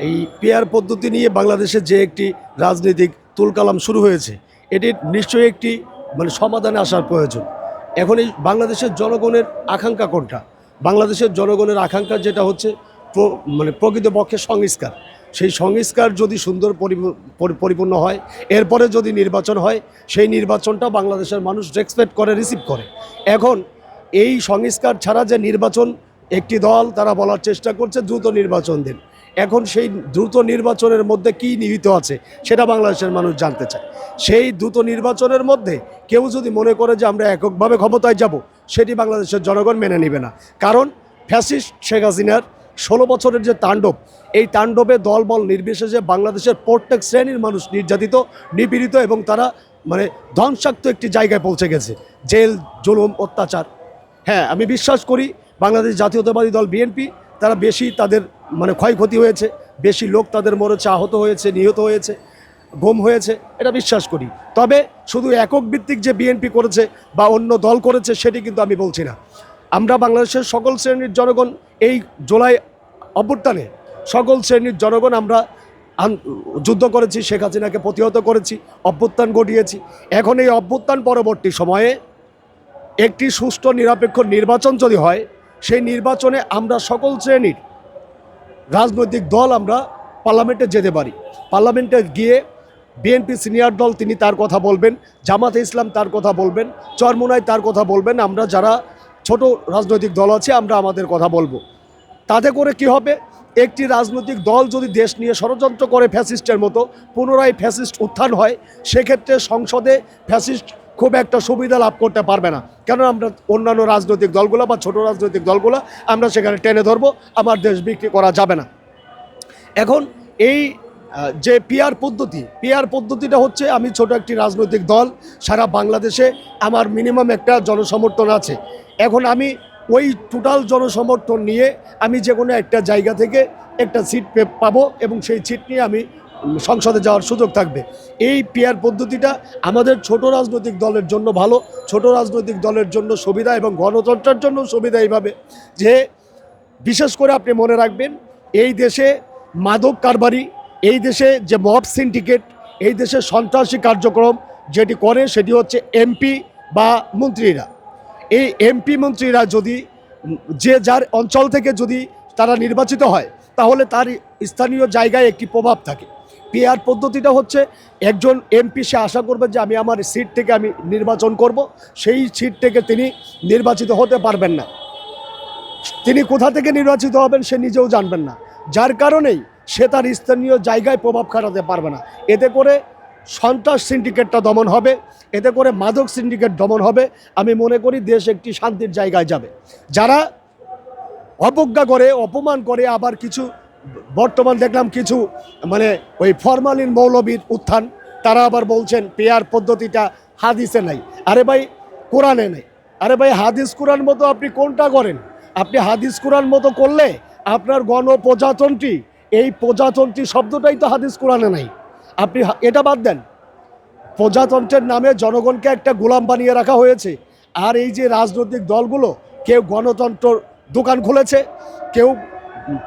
এই পেয়ার পদ্ধতি নিয়ে বাংলাদেশে যে একটি রাজনৈতিক তুলকালাম শুরু হয়েছে এটির নিশ্চয়ই একটি মানে সমাধানে আসার প্রয়োজন। এখন এই বাংলাদেশের জনগণের আকাঙ্ক্ষা কোনটা? বাংলাদেশের জনগণের আকাঙ্ক্ষা যেটা হচ্ছে মানে প্রকৃতপক্ষে সংস্কার। সেই সংস্কার যদি সুন্দর পরি- পরিপূর্ণ হয়, এরপরে যদি নির্বাচন হয়, সেই নির্বাচনটা বাংলাদেশের মানুষ রেসপেক্ট করে, রিসিভ করে। এখন এই সংস্কার ছাড়া যে নির্বাচন, একটি দল তারা বলার চেষ্টা করছে, দ্রুত নির্বাচন দিন। এখন সেই দ্রুত নির্বাচনের মধ্যে কি নিহিত আছে সেটা বাংলাদেশের মানুষ জানতে চায়। সেই দ্রুত নির্বাচনের মধ্যে কেউ যদি মনে করে যে আমরা এককভাবে ক্ষমতায় যাব, সেটি বাংলাদেশের জনগণ মেনে নেবে না। কারণ ফ্যাসিস্ট শেখ হাসিনার ষোলো বছরের যে তাণ্ডব, এই তাণ্ডবে দলবল নির্বিশেষে বাংলাদেশের প্রত্যেক শ্রেণির মানুষ নির্যাতিত, নিপীড়িত এবং তারা মানে ধ্বংসাক্ত একটি জায়গায় পৌঁছে গেছে। জেল, জুলুম, অত্যাচার। হ্যাঁ আমি বিশ্বাস করি বাংলাদেশ জাতীয়তাবাদী দল, বিএনপি, তারা বেশি তাদের মানে ক্ষয়ক্ষতি হয়েছে, বেশি লোক তাদের মরেছে আহত হয়েছে, নিহত হয়েছে, গুম হয়েছে, এটা বিশ্বাস করি। তবে শুধু একক ভিত্তিক যে বিএনপি করেছে বা অন্য দল করেছে, সেটি কিন্তু আমি বলছি না। আমরা বাংলাদেশের সকল শ্রেণির জনগণ এই জুলাই অভ্যুত্থানে সকল শ্রেণির জনগণ আমরা যুদ্ধ করেছি, শেখ হাসিনাকে প্রতিহত করেছি, অভ্যুত্থান ঘটিয়েছি। এখন এই অভ্যুত্থান পরবর্তী সময়ে একটি সুষ্ঠু নিরপেক্ষ নির্বাচন যদি হয়, সেই নির্বাচনে আমরা সকল শ্রেণির রাজনৈতিক দল আমরা পার্লামেন্টে যেতে পারি। পার্লামেন্টে গিয়ে বিএনপি সিনিয়র দল, তিনি তার কথা বলবেন, জামাতে ইসলাম তার কথা বলবেন, চরমুনায় তার কথা বলবেন, আমরা যারা ছোট রাজনৈতিক দল আছে, আমরা আমাদের কথা বলব। তাতে করে কি হবে? একটি রাজনৈতিক দল যদি দেশ নিয়ে ষড়যন্ত্র করে ফ্যাসিস্টের মতো, পুনরায় ফ্যাসিস্ট উত্থান হয়, সেক্ষেত্রে সংসদে ফ্যাসিস্ট খুব একটা সুবিধা লাভ করতে পারবে না। কেন আমরা অন্যান্য রাজনৈতিক দলগুলো বা ছোট রাজনৈতিক দলগুলো আমরা সেখানে টেনে ধরবো, আমার দেশ বিক্রি করা যাবে না। এখন এই যে পিয়ার পদ্ধতি পিয়ার পদ্ধতিটা হচ্ছে আমি ছোট একটি রাজনৈতিক দল, সারা বাংলাদেশে আমার মিনিমাম একটা জনসমর্থন আছে। এখন আমি ওই টোটাল জনসমর্থন নিয়ে আমি যে কোনো একটা জায়গা থেকে একটা সিট পাবো এবং সেই সিট নিয়ে আমি সংসদে যাওয়ার সুযোগ থাকবে। এই পিয়ার পদ্ধতিটা আমাদের ছোট রাজনৈতিক দলের জন্য ভালো, ছোট রাজনৈতিক দলের জন্য সুবিধা এবং গণতন্ত্রের জন্য সুবিধা এইভাবে। যে বিশেষ করে আপনি মনে রাখবেন, এই দেশে মাদক কারবারি, এই দেশে যে মব সিন্ডিকেট, এই দেশে সন্ত্রাসী কার্যক্রম যেটি করে সেটি হচ্ছে এমপি বা মন্ত্রীরা। এই এমপি মন্ত্রীরা যদি যে যার অঞ্চল থেকে যদি তারা নির্বাচিত হয়, তাহলে তার স্থানীয় জায়গায় একটি প্রভাব থাকে। পিআর পদ্ধতিটা হচ্ছে একজন এমপি সে আশা করবে যে আমি আমার সিট থেকে আমি নির্বাচন করব। সেই সিট থেকে তিনি নির্বাচিত হতে পারবেন না। তিনি কোথা থেকে নির্বাচিত হবেন সে নিজেও জানবেন না। যার কারণেই সে তার স্থানীয় জায়গায় প্রভাব খাটাতে পারবে না। এতে করে সন্ত্রাস সিন্ডিকেটটা দমন হবে, এতে করে মাদক সিন্ডিকেট দমন হবে। আমি মনে করি দেশ একটি শান্তির জায়গায় যাবে। যারা অবজ্ঞা করে, অপমান করে, আবার কিছু বর্তমান দেখলাম কিছু মানে ওই ফরমালিন মৌলবীর উত্থান, তারা আবার বলছেন পেয়ার পদ্ধতিটা হাদিসে নাই। আরে ভাই, কোরআনে নেই। আরে ভাই, হাদিস কোরআন মতো আপনি কোনটা করেন? আপনি হাদিস কোরআন মতো করলে আপনার গণ প্রজাতন্ত্রী এই প্রজাতন্ত্রী শব্দটাই তো হাদিস কোরআনে নাই। আপনি এটা বাদ দেন। প্রজাতন্ত্রের নামে জনগণকে একটা গোলাম বানিয়ে রাখা হয়েছে। আর এই যে রাজনৈতিক দলগুলো, কেউ গণতন্ত্র দোকান খুলেছে, কেউ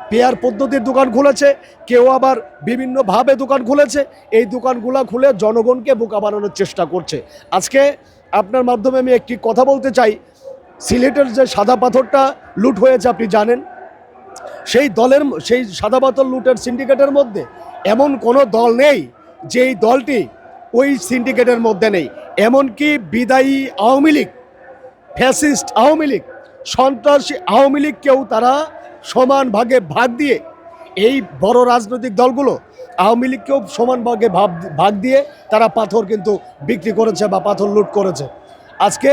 পেয়ার পদ্ধতির দোকান খুলেছে, কেউ আবার বিভিন্নভাবে দোকান খুলেছে, এই দোকানগুলো খুলে জনগণকে বোকা বানানোর চেষ্টা করছে। আজকে আপনার মাধ্যমে আমি একটি কথা বলতে চাই, সিলেটের যে সাদা পাথরটা লুট হয়েছে, আপনি জানেন? সেই দলের, সেই সাদা পাথর লুটের সিন্ডিকেটের মধ্যে এমন কোনো দল নেই, যেই দলটি ওই সিন্ডিকেটের মধ্যে নেই। এমনকি বিদায়ী আওয়ামী লীগ, ফ্যাসিস্ট আওয়ামী লীগ, সন্ত্রাসী আওয়ামী লীগকেও তারা সমান ভাগে ভাগ দিয়ে এই বড় রাজনৈতিক দলগুলো আওয়ামী লীগকেও সমান ভাগে ভাগ ভাগ দিয়ে তারা পাথর কিন্তু বিক্রি করেছে বা পাথর লুট করেছে। আজকে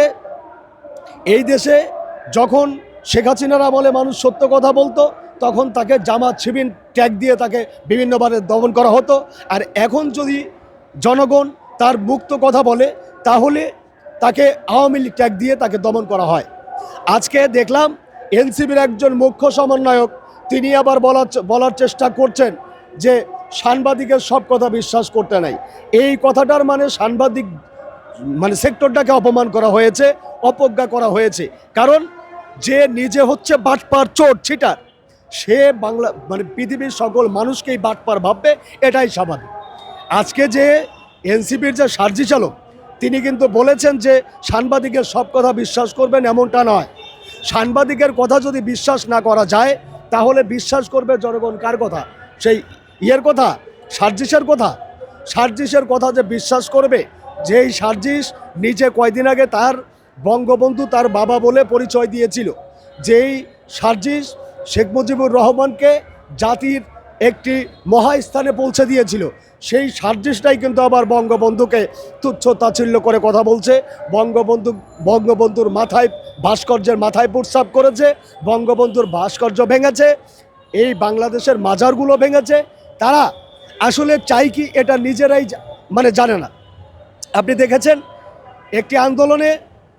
এই দেশে যখন শেখ হাসিনার আমলে মানুষ সত্য কথা বলতো, তখন তাকে জামাত শিবির ট্যাগ দিয়ে তাকে বিভিন্নভাবে দমন করা হতো। আর এখন যদি জনগণ তার মুক্ত কথা বলে, তাহলে তাকে আওয়ামী লীগ ট্যাগ দিয়ে তাকে দমন করা হয়। আজকে দেখলাম এনসিবির একজন মুখ্য সমন্বয়ক, তিনি আবার বলার বলার চেষ্টা করছেন যে সাংবাদিকের সব কথা বিশ্বাস করতে নাই। এই কথাটার মানে সাংবাদিক মানে সেক্টরটাকে অপমান করা হয়েছে, অপজ্ঞা করা হয়েছে। কারণ যে নিজে হচ্ছে বাটপার চোর, ছিটার, সে বাংলা মানে পৃথিবীর সকল মানুষকেই বাটপার ভাববে, এটাই স্বাভাবিক। আজকে যে এনসিপির যে সার্জি চালক, তিনি কিন্তু বলেছেন যে সাংবাদিকের সব কথা বিশ্বাস করবেন, এমনটা নয়। সাংবাদিকের কথা যদি বিশ্বাস না করা যায়, তাহলে বিশ্বাস করবে জনগণ কার কথা? সেই ইয়ের কথা? সার্জিসের কথা? সার্জিসের কথা যে বিশ্বাস করবে, যেই সার্জিস নিজে কয়দিন আগে তার বঙ্গবন্ধু তার বাবা বলে পরিচয় দিয়েছিল। যেই সার্জিস শেখ মুজিবুর রহমানকে জাতির একটি মহাস্থানে পৌঁছে দিয়েছিল। সেই সার্জিসটাই কিন্তু আবার বঙ্গবন্ধুকে তুচ্ছ তাচ্ছিল্য করে কথা বলছে। বঙ্গবন্ধু, বঙ্গবন্ধুর মাথায় ভাস্কর্যের মাথায় প্রস্তাব করেছে, বঙ্গবন্ধুর ভাস্কর্য ভেঙেছে, এই বাংলাদেশের মাজারগুলো ভেঙেছে। তারা আসলে চাই কি এটা নিজেরাই মানে জানে না। আপনি দেখেছেন একটি আন্দোলনে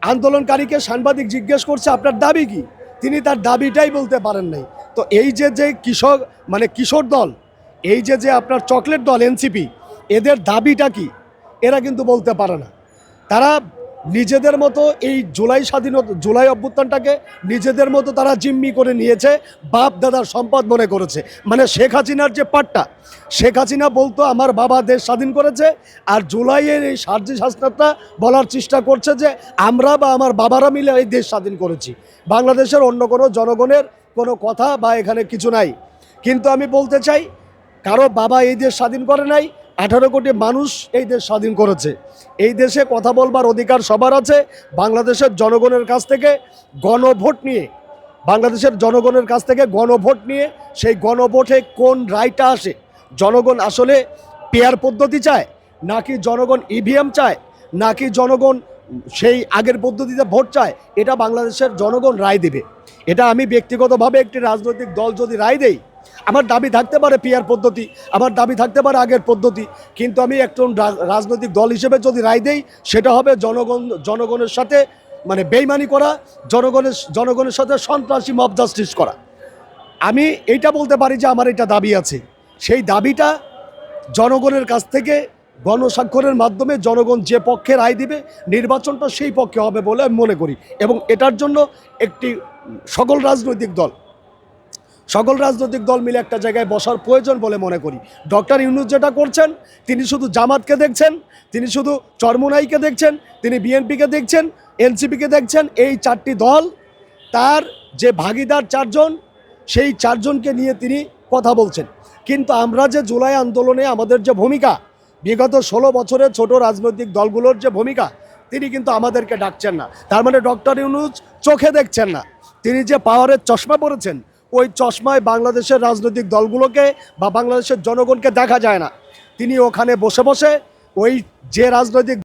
আন্দোলনকারীকে সাংবাদিক জিজ্ঞেস করছে, আপনার দাবি কি? তিনি তার দাবিটাই বলতে পারেন নাই। তো এই যে যে কৃষক মানে কিশোর দল এই যে যে আপনার চকলেট দল এনসিপি এদের দাবিটা কি? এরা কিন্তু বলতে পারে না। তারা নিজেদের মতো এই জুলাই স্বাধীনতা, জুলাই অভ্যুত্থানটাকে নিজেদের মতো তারা জিম্মি করে নিয়েছে বাপ দাদার সম্পদ মনে করেছে। মানে শেখ হাসিনার যে পাটটা, শেখ হাসিনা বলতো, আমার বাবা দেশ স্বাধীন করেছে। আর জুলাইয়ের এই সার্জি শাসনাটা বলার চেষ্টা করছে যে, আমরা বা আমার বাবারা মিলে এই দেশ স্বাধীন করেছি। বাংলাদেশের অন্য কোনো জনগণের কোনো কথা বা এখানে কিছু নাই। কিন্তু আমি বলতে চাই কারও বাবা এই দেশ স্বাধীন করে নাই, আঠারো কোটি মানুষ এই দেশ স্বাধীন করেছে। এই দেশে কথা বলবার অধিকার সবার আছে, বাংলাদেশের জনগণের কাছ থেকে গণভোট নিয়ে, বাংলাদেশের জনগণের কাছ থেকে গণভোট নিয়ে সেই গণভোটে কোন রায়টা আসে? জনগণ আসলে পেয়ার পদ্ধতি চায়, নাকি জনগণ ইভিএম চায়, নাকি জনগণ সেই আগের পদ্ধতিতে ভোট চায়, এটা বাংলাদেশের জনগণ রায় দেবে। এটা আমি ব্যক্তিগতভাবে একটি রাজনৈতিক দল যদি রায় দেই আমার দাবি থাকতে পারে পিয়ার পদ্ধতি, আমার দাবি থাকতে পারে আগের পদ্ধতি, কিন্তু আমি একজন রাজনৈতিক দল হিসেবে যদি রায় দেই, সেটা হবে জনগণ, জনগণের সাথে মানে বেইমানি করা, জনগণের জনগণের সাথে সন্ত্রাসী মব জাস্টিস করা। আমি এইটা বলতে পারি যে আমার এটা দাবি আছে। সেই দাবিটা জনগণের কাছ থেকে গণস্বাক্ষরের মাধ্যমে জনগণ যে পক্ষে রায় দিবে, নির্বাচনটা সেই পক্ষে হবে বলে আমি মনে করি। এবং এটার জন্য একটি সকল রাজনৈতিক দল সকল রাজনৈতিক দল মিলে একটা জায়গায় বসার প্রয়োজন বলে মনে করি। ডক্টর ইউনুস যেটা করছেন, তিনি শুধু জামাতকে দেখছেন, তিনি শুধু চরমুনাইকে দেখছেন, তিনি বিএনপিকে দেখছেন, এনসিপিকে দেখছেন, এই চারটি দল, তার যে ভাগিদার চারজন, সেই চারজনকে নিয়ে তিনি কথা বলছেন। কিন্তু আমরা যে জুলাই আন্দোলনে আমাদের যে ভূমিকা, বিগত ষোলো বছরে ছোট রাজনৈতিক দলগুলোর যে ভূমিকা, তিনি কিন্তু আমাদেরকে ডাকছেন না। তার মানে ডক্টর ইউনুস চোখে দেখছেন না। তিনি যে পাওয়ারের চশমা পরেছেন ওই চশমায় বাংলাদেশের রাজনৈতিক দলগুলোকে বা বাংলাদেশের জনগণকে দেখা যায় না। তিনি ওখানে বসে বসে ওই যে রাজনৈতিক